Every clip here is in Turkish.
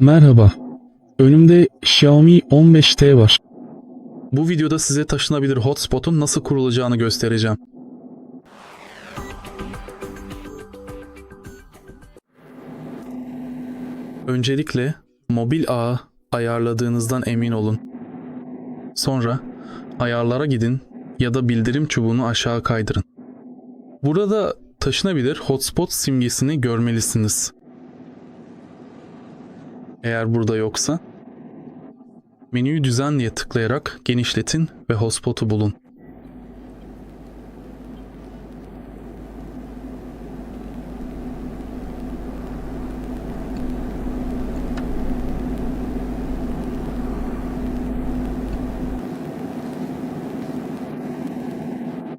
Merhaba. Önümde Xiaomi 15T var. Bu videoda size taşınabilir hotspot'un nasıl kurulacağını göstereceğim. Öncelikle mobil ağı ayarladığınızdan emin olun. Sonra ayarlara gidin ya da bildirim çubuğunu aşağı kaydırın. Burada taşınabilir hotspot simgesini görmelisiniz. Eğer burada yoksa menüyü düzen tıklayarak genişletin ve hotspot'u bulun.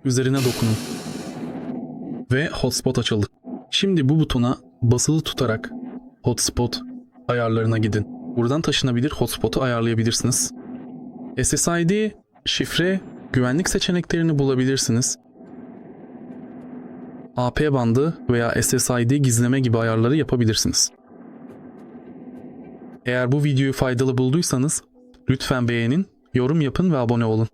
Üzerine dokunun. Ve hotspot açıldı. Şimdi bu butona basılı tutarak hotspot ayarlarına gidin. Buradan taşınabilir hotspot'u ayarlayabilirsiniz. SSID, şifre, güvenlik seçeneklerini bulabilirsiniz. AP bandı veya SSID gizleme gibi ayarları yapabilirsiniz. Eğer bu videoyu faydalı bulduysanız lütfen beğenin, yorum yapın ve abone olun.